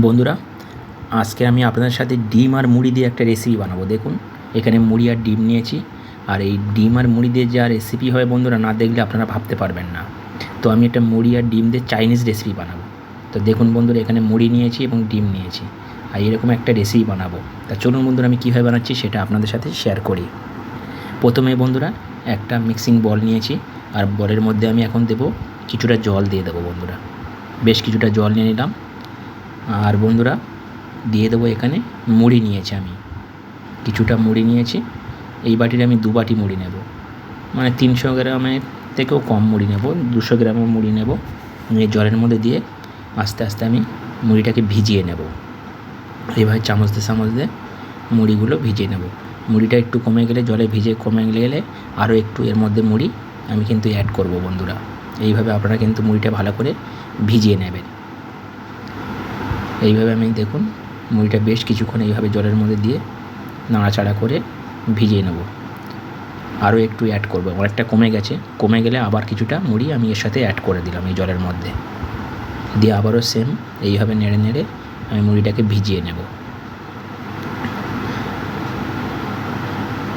বন্ধুরা, আজকে আমি আপনাদের সাথে ডিম আর মুড়ি দিয়ে একটা রেসিপি বানাবো। দেখুন, এখানে মুড়ি আর ডিম নিয়েছি, আর এই ডিম আর মুড়ি দিয়ে যা রেসিপি হয় বন্ধুরা, না দেখলে আপনারা ভাবতে পারবেন না। তো আমি একটা মুড়ি আর ডিম দিয়ে চাইনিজ রেসিপি বানাবো। তো দেখুন বন্ধুরা, এখানে মুড়ি নিয়েছি এবং ডিম নিয়েছি, আর এরকম একটা রেসিপি বানাবো। তা চলুন বন্ধুরা, আমি কীভাবে বানাচ্ছি সেটা আপনাদের সাথে শেয়ার করি। প্রথমে বন্ধুরা, একটা মিক্সিং বল নিয়েছি, আর বলের মধ্যে আমি এখন দেবো কিছুটা জল দিয়ে দেবো বন্ধুরা। বেশ কিছুটা জল নিয়ে নিলাম। আর বন্ধুরা, দিয়ে দেবো এখানে মুড়ি নিয়েছি আমি। কিছুটা মুড়ি নিয়েছি। এই বাটির আমি দু বাটি মুড়ি নেব। মানে তিনশো গ্রামের থেকেও কম মুড়ি নেব, দুশো গ্রামের মুড়ি নেব। নিয়ে জলের মধ্যে দিয়ে আস্তে আস্তে আমি মুড়িটাকে ভিজিয়ে নেব। এইভাবে চামচ দিয়ে চামচ দিয়ে মুড়িগুলো ভিজিয়ে নেব। মুড়িটা একটু কমে গেলে, জলে ভিজে কমে গেলে আরও একটু এর মধ্যে মুড়ি আমি কিন্তু অ্যাড করব বন্ধুরা। এইভাবে আপনারা কিন্তু মুড়িটা ভালো করে ভিজিয়ে নেবেন। এইভাবে আমি দেখুন, মুড়িটা বেশ কিছুক্ষণ এইভাবে জলের মধ্যে দিয়ে নাড়াচাড়া করে ভিজিয়ে নেব। আরও একটু অ্যাড করব। অনেকটা কমে গেছে। কমে গেলে আবার কিছুটা মুড়ি আমি এর সাথে অ্যাড করে দিলাম এই জলের মধ্যে। দিয়ে আবারও সেম এইভাবে নেড়ে নেড়ে আমি মুড়িটাকে ভিজিয়ে নেব।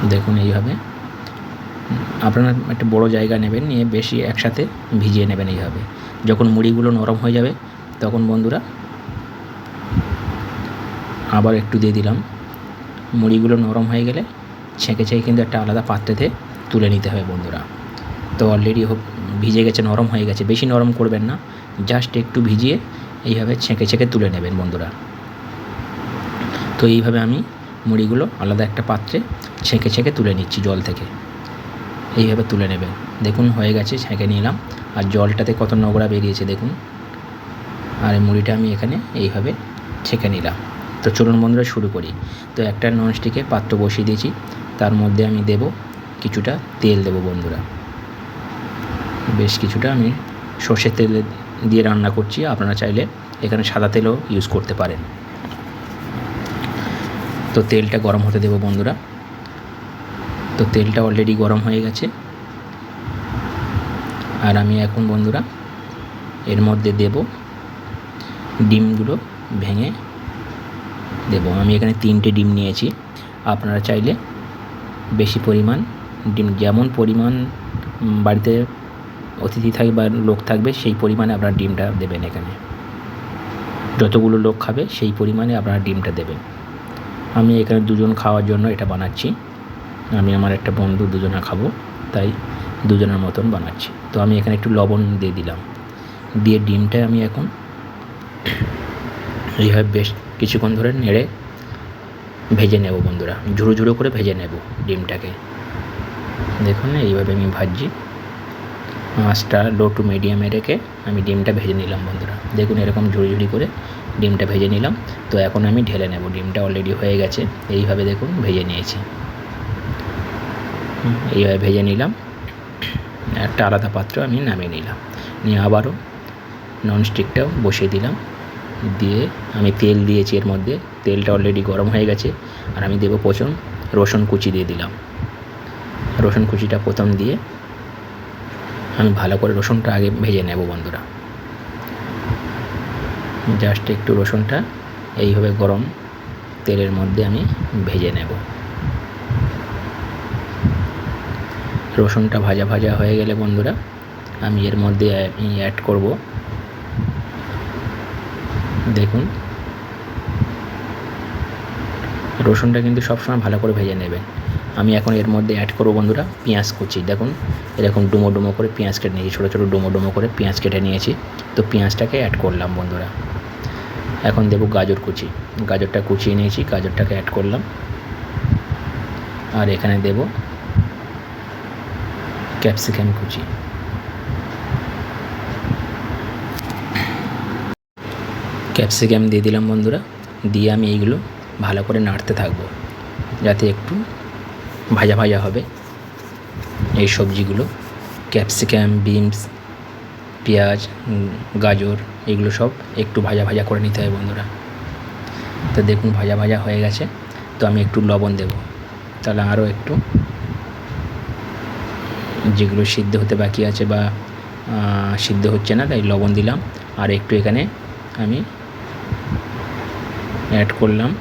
দেখুন এইভাবে। আপনারা একটা বড় জায়গা নেবেন, নিয়ে বেশি একসাথে ভিজিয়ে নেবেন এইভাবে। যখন মুড়িগুলো নরম হয়ে যাবে, তখন বন্ধুরা আবার একটু দিয়ে দিলাম। মুড়িগুলো নরম হয়ে গেলে ছেঁকে ছেঁকে কিন্তু একটা আলাদা পাত্রেতে তুলে নিতে হবে বন্ধুরা। তো অলরেডি ভিজে গেছে, নরম হয়ে গেছে, বেশি নরম করবেন না। জাস্ট একটু ভিজিয়ে এইভাবে ছেঁকে ছেঁকে তুলে নেবেন বন্ধুরা। তো এইভাবে আমি মুড়িগুলো আলাদা একটা পাত্রে ছেঁকে ছেঁকে তুলে নিচ্ছি জল থেকে। এইভাবে তুলে নেবেন। দেখুন, হয়ে গেছে, ছেঁকে নিলাম। আর জলটাতে কত নোংরা বেরিয়েছে, দেখুন। আর মুড়িটা আমি এখানে এইভাবে ছেঁকে নিলাম। তো চলুন বন্ধুরা, শুরু করি। তো একটা ননস্টিকে পাত্র বসিয়ে দিয়েছি। তার মধ্যে আমি দেব কিছুটা তেল দেব বন্ধুরা। বেশ কিছুটা আমি সর্ষের তেল দিয়ে রান্না করছি। আপনারা চাইলে এখানে সাদা তেলও ইউজ করতে পারেন। তো তেলটা গরম হতে দেবো বন্ধুরা। তো তেলটা অলরেডি গরম হয়ে গেছে। আর আমি এখন বন্ধুরা এর মধ্যে দেব ডিমগুলো ভেঙে দেবো। আমি এখানে তিনটে ডিম নিয়েছি। আপনারা চাইলে বেশি পরিমাণ ডিম, যেমন পরিমাণ বাড়িতে অতিথি থাকবে বা লোক থাকবে, সেই পরিমাণে আপনারা ডিমটা দেবেন এখানে। যতগুলো লোক খাবে, সেই পরিমাণে আপনারা ডিমটা দেবেন। আমি এখানে দুজন খাওয়ার জন্য এটা বানাচ্ছি। আমি আমার একটা বন্ধু দুজনে খাব, তাই দুজনের মতন বানাচ্ছি। তো আমি এখানে একটু লবণ দিয়ে দিলাম। দিয়ে ডিমটা আমি এখন এইভাবে বেশ কিছুক্ষণ ধরে নেড়ে ভেজে নেব বন্ধুরা। ঝুড়ো ঝুড়ো করে ভেজে নেব ডিমটাকে। দেখুন এইভাবে আমি ভাজছি। আঁচটা লো টু মিডিয়ামে রেখে আমি ডিমটা ভেজে নিলাম বন্ধুরা। দেখুন, এরকম ঝুড়ি ঝুড়ি করে ডিমটা ভেজে নিলাম। তো এখন আমি ঢেলে নেব, ডিমটা অলরেডি হয়ে গেছে। এইভাবে দেখুন, ভেজে নিয়েছি। এইভাবে ভেজে নিলাম। একটা আলাদা পাত্র আমি নামিয়ে নিলাম। নিয়ে আবারও ননস্টিকটাও বসিয়ে দিলাম। দিয়ে আমি তেল দিয়েছি এর মধ্যে। তেলটা অলরেডি গরম হয়ে গেছে। আর আমি দেবো প্রথম রসুন কুচি দিয়ে দিলাম। রসুন কুচিটা প্রথম দিয়ে আমি ভালো করে রসুনটা আগে ভেজে নেব বন্ধুরা। জাস্ট একটু রসুনটা এইভাবে গরম তেলের মধ্যে আমি ভেজে নেব। রসুনটা ভাজা ভাজা হয়ে গেলে বন্ধুরা, আমি এর মধ্যে অ্যাড করব দেখুন। রসুনটা কিন্তু সবসময় ভালো করে ভেজে নেবেন। আমি এখন এর মধ্যে অ্যাড করব বন্ধুরা পেঁয়াজ কুচি। দেখুন, এরকম ডুমো ডুমো করে পেঁয়াজ কেটে নিয়েছি, ছোটো ছোটো ডুমো ডুমো করে পেঁয়াজ কেটে নিয়েছি। তো পেঁয়াজটাকে অ্যাড করলাম বন্ধুরা। এখন দেবো গাজর কুচি। গাজরটা কুচিয়ে নিয়েছি, গাজরটাকে অ্যাড করলাম। আর এখানে দেব ক্যাপসিকাম কুচি। ক্যাপসিকাম দিয়ে দিলাম বন্ধুরা। দিয়ে আমি এইগুলো ভালো করে নাড়তে থাকব। যাতে একটু ভাজা ভাজা হবে। এই সবজিগুলো, ক্যাপসিকাম, বিনস, পেঁয়াজ, গাজর, এগুলো সব একটু ভাজা ভাজা করে নিতে হবে বন্ধুরা। তো দেখুন ভাজা ভাজা হয়ে গেছে। তো আমি একটু লবণ দেব। তাহলে আরও একটু যেগুলো সিদ্ধ হতে বাকি আছে বা সিদ্ধ হচ্ছে না, তাই লবণ দিলাম। আর একটু এখানে আমি অ্যাড করলাম।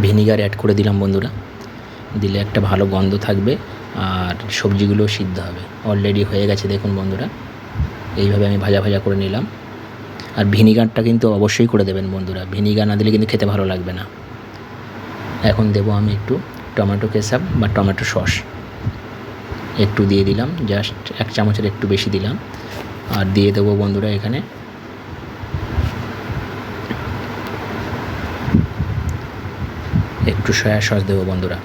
ভিনিগার অ্যাড করে দিলাম বন্ধুরা। দিলে একটা ভালো গন্ধ থাকবে আর সবজিগুলো সিদ্ধ হবে। অলরেডি হয়ে গেছে দেখুন বন্ধুরা। এইভাবে আমি ভাজা ভাজা করে নিলাম। আর ভিনিগারটা কিন্তু অবশ্যই করে দেবেন বন্ধুরা। ভিনিগার না দিলে কিন্তু খেতে ভালো লাগবে না। এখন দেবো আমি একটু টমেটো কেসাপ বা টমেটো সস। একটু দিয়ে দিলাম। জাস্ট এক চামচের একটু বেশি দিলাম। আর দিয়ে দেবো বন্ধুরা এখানে একটু সয়া সস দেবো বন্ধুরা।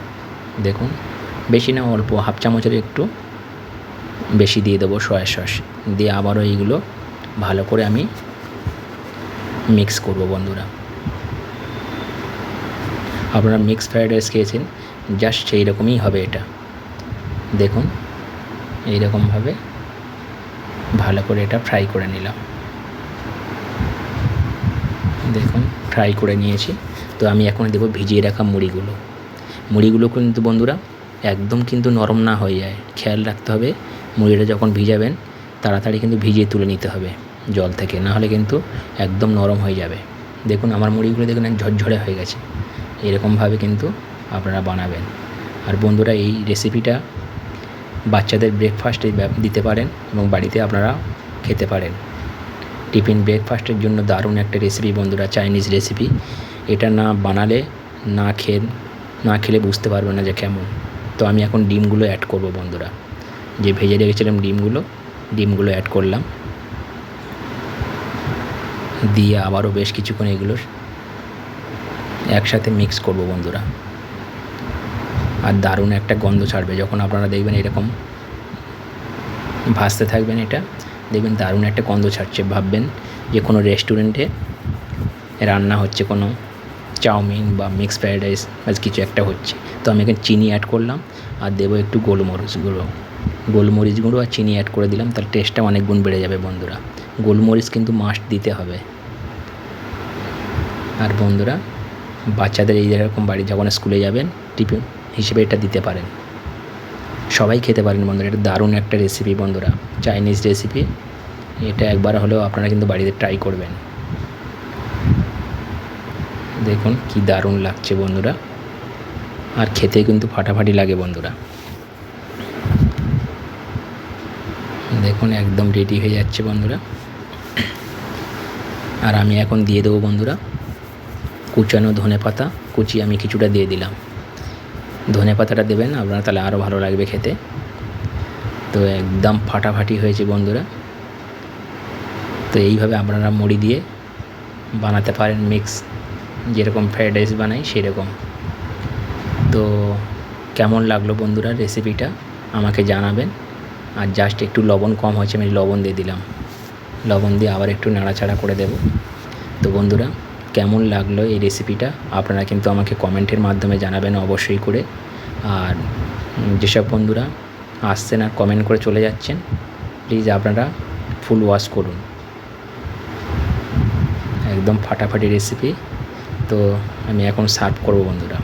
দেখুন, বেশি না, অল্প, হাফ চামচের একটু বেশি দিয়ে দেবো সয়া সস। দিয়ে আবারও এইগুলো ভালো করে আমি মিক্স করব বন্ধুরা। আপনারা মিক্স ফ্রাইড রাইস খেয়েছেন, জাস্ট সেই রকমই হবে এটা। দেখুন, এইরকমভাবে ভালো করে এটা ফ্রাই করে নিলাম। দেখুন, ফ্রাই করে নিয়েছি। তো আমি এখন দেবো ভিজিয়ে রাখা মুড়িগুলো। মুড়িগুলো কিন্তু বন্ধুরা একদম কিন্তু নরম না হয়ে যায়। খেয়াল রাখতে হবে, মুড়িটা যখন ভিজাবেন তাড়াতাড়ি কিন্তু ভিজিয়ে তুলে নিতে হবে জল থেকে নাহলে কিন্তু একদম নরম হয়ে যাবে। দেখুন আমার মুড়িগুলো দেখুন ঝরঝরে হয়ে গেছে। এরকমভাবে কিন্তু আপনারা বানাবেন। আর বন্ধুরা এই রেসিপিটা বাচ্চাদের ব্রেকফাস্টে দিতে পারেন এবং বাড়িতে আপনারা খেতে পারেন। টিফিন ব্রেকফাস্টের জন্য দারুণ একটা রেসিপি বন্ধুরা, চাইনিজ রেসিপি। এটা না বানালে, না খেয়ে না খেলে বুঝতে পারবে না যে কেমন। তো আমি এখন ডিমগুলো অ্যাড করব বন্ধুরা। যে ভেজে রেখেছিলাম ডিমগুলো ডিমগুলো অ্যাড করলাম। দিয়ে আবারও বেশ কিছুক্ষণ এগুলো একসাথে মিক্স করব বন্ধুরা। আর দারুণ একটা গন্ধ ছাড়বে। যখন আপনারা দেখবেন এরকম ভাসতে থাকবেন এটা, দেখবেন দারুণ একটা গন্ধ ছাড়ছে। ভাববেন যে কোনো রেস্টুরেন্টে রান্না হচ্ছে কোনো চাউমিন বা মিক্স ফ্রাইড রাইস বা কিছু একটা হচ্ছে। তো আমি এখানে চিনি অ্যাড করলাম, আর দেবো একটু গোলমরিচ গুঁড়ো। গোলমরিচ গুঁড়ো আর চিনি অ্যাড করে দিলাম তার টেস্টটা অনেক গুণ বেড়ে যাবে বন্ধুরা। গোলমরিচ কিন্তু মাস্ট দিতে হবে। আর বন্ধুরা, বাচ্চাদের এই যেরকম বাড়ি যখন স্কুলে যাবেন, টিফিন হিসেবে এটা দিতে পারেন। সবাই খেতে পারেন বন্ধুরা, এটা দারুণ একটা রেসিপি বন্ধুরা। চাইনিজ রেসিপি এটা একবার হলেও আপনারা কিন্তু বাড়িতে ট্রাই করবেন। দেখুন কি দারুণ লাগছে বন্ধুরা। আর খেতে কিন্তু ফাটাফাটি লাগে বন্ধুরা। দেখুন একদম রেডি হয়ে যাচ্ছে বন্ধুরা। আর আমি এখন দিয়ে দেবো বন্ধুরা। কুচানো ধনে পাতা, কুচি আমি কিছুটা দিয়ে দিলাম। ধনে পাতাটা দেবেন, আপনারা তাহলে আরও ভালো লাগবে খেতে। তো একদম ফাটাফাটি হয়েছে বন্ধুরা। তো এইভাবে আপনারা মুড়ি দিয়ে বানাতে পারেন মিক্স যেরকম ফ্রাইড রাইস বানাই, সেরকম। তো কেমন লাগল বন্ধুরা রেসিপিটা আমাকে জানাবেন। আর জাস্ট একটু লবণ কম হয়েছে, আমি লবণ দিয়ে দিলাম। লবণ দিয়ে আবার একটু নাড়াচাড়া করে দেব। তো বন্ধুরা, কেমন লাগল এই রেসিপিটা আপনারা কিন্তু আমাকে কমেন্টের মাধ্যমে জানাবেন অবশ্যই করে। আর যেসব বন্ধুরা আসছেন আর কমেন্ট করে চলে যাচ্ছেন প্লিজ আপনারা ফুল ওয়াশ করুন। একদম ফাটাফাটি রেসিপি তো আমি এখন সার্ভ করব বন্ধুরা।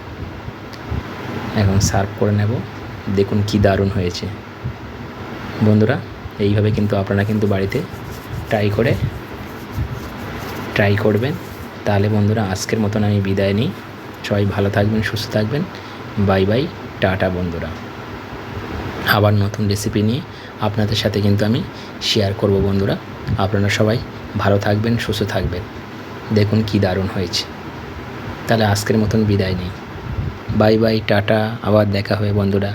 এখন সার্ভ করে নেব। দেখুন কি দারুণ হয়েছে। বন্ধুরা, এইভাবে কিন্তু আপনারা কিন্তু বাড়িতে ট্রাই করে ট্রাই করবেন। তাহলে বন্ধুরা, আজকের মতন আমি বিদায় নিই। সবাই ভালো থাকবেন, সুস্থ থাকবেন। বাই বাই, টাটা বন্ধুরা। আবার নতুন রেসিপি নিয়ে আপনাদের সাথে কিন্তু আমি শেয়ার করব বন্ধুরা। আপনারা সবাই ভালো থাকবেন, সুস্থ থাকবেন। দেখুন কি দারুণ হয়েছে। তাহলে আজকের মতন বিদায় নেই। বাই বাই টাটা আবার দেখা হবে বন্ধুরা।